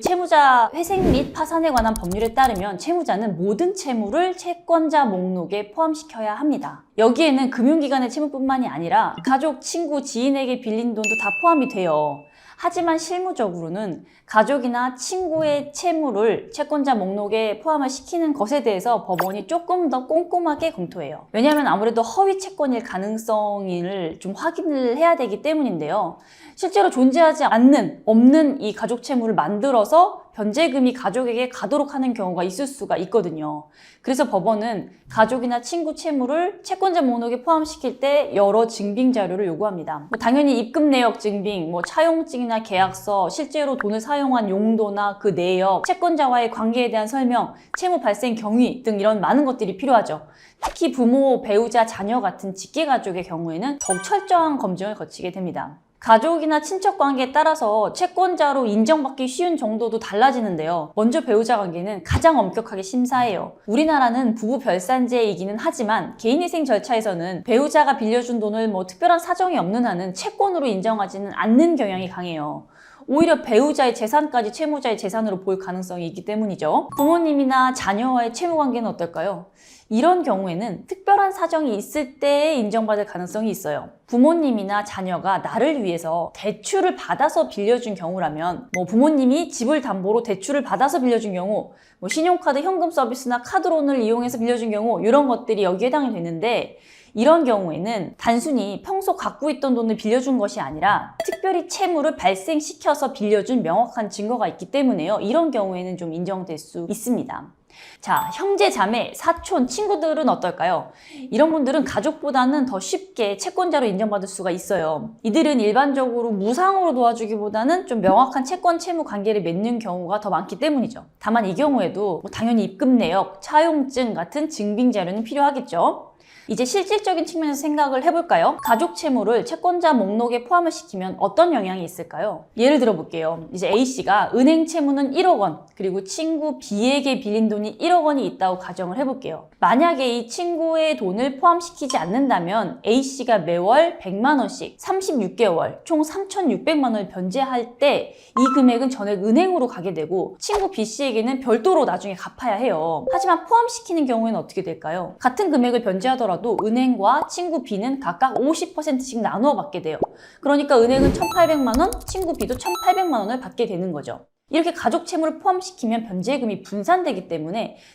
채무자 회생 및 파산에 관한 법률에 따르면 채무자는 모든 채무를 채권자 목록에 포함시켜야 합니다. 여기에는 금융기관의 채무뿐만이 아니라 가족, 친구, 지인에게 빌린 돈도 다 포함이 돼요. 하지만 실무적으로는 가족이나 친구의 채무를 채권자 목록에 포함을 시키는 것에 대해서 법원이 조금 더 꼼꼼하게 검토해요. 왜냐하면 아무래도 허위 채권일 가능성을 좀 확인을 해야 되기 때문인데요. 실제로 존재하지 않는, 없는 이 가족 채무를 만들어서 변제금이 가족에게 가도록 하는 경우가 있을 수가 있거든요. 그래서 법원은 가족이나 친구 채무를 채권자 목록에 포함시킬 때 여러 증빙 자료를 요구합니다. 뭐 당연히 입금 내역 증빙, 뭐 차용증이나 계약서, 실제로 돈을 사용한 용도나 그 내역, 채권자와의 관계에 대한 설명, 채무 발생 경위 등 이런 많은 것들이 필요하죠. 특히 부모, 배우자, 자녀 같은 직계 가족의 경우에는 더욱 철저한 검증을 거치게 됩니다. 가족이나 친척 관계에 따라서 채권자로 인정받기 쉬운 정도도 달라지는데요. 먼저 배우자 관계는 가장 엄격하게 심사해요. 우리나라는 부부 별산제이기는 하지만 개인위생 절차에서는 배우자가 빌려준 돈을 뭐 특별한 사정이 없는 한은 채권으로 인정하지는 않는 경향이 강해요. 오히려 배우자의 재산까지 채무자의 재산으로 볼 가능성이 있기 때문이죠. 부모님이나 자녀와의 채무 관계는 어떨까요? 이런 경우에는 특별한 사정이 있을 때 인정받을 가능성이 있어요. 부모님이나 자녀가 나를 위해서 대출을 받아서 빌려준 경우라면, 뭐 부모님이 집을 담보로 대출을 받아서 빌려준 경우, 뭐 신용카드 현금 서비스나 카드론을 이용해서 빌려준 경우, 이런 것들이 여기에 해당이 되는데, 이런 경우에는 단순히 평소 갖고 있던 돈을 빌려준 것이 아니라 특별히 채무를 발생시켜서 빌려준 명확한 증거가 있기 때문에요. 이런 경우에는 좀 인정될 수 있습니다. 자, 형제, 자매, 사촌, 친구들은 어떨까요? 이런 분들은 가족보다는 더 쉽게 채권자로 인정받을 수가 있어요. 이들은 일반적으로 무상으로 도와주기보다는 좀 명확한 채권 채무 관계를 맺는 경우가 더 많기 때문이죠. 다만 이 경우에도 뭐 당연히 입금 내역, 차용증 같은 증빙 자료는 필요하겠죠. 이제 실질적인 측면에서 생각을 해볼까요? 가족 채무를 채권자 목록에 포함을 시키면 어떤 영향이 있을까요? 예를 들어 볼게요. 이제 A씨가 은행 채무는 1억 원, 그리고 친구 B에게 빌린 돈이 1억 원이 있다고 가정을 해볼게요. 만약에 이 친구의 돈을 포함시키지 않는다면 A씨가 매월 100만 원씩 36개월 총 3,600만 원을 변제할 때 이 금액은 전액 은행으로 가게 되고 친구 B씨에게는 별도로 나중에 갚아야 해요. 하지만 포함시키는 경우에는 어떻게 될까요? 같은 금액을 변제 하더라도 은행과 친구 B는 각각 50%씩 나누어 받게 돼요. 그러니까 은행은 1,800만 원, 친구 B도 1,800만 원을 받게 되는 거죠. 이렇게 가족 채무를 포함시키면 변제금이 분산되기 때문에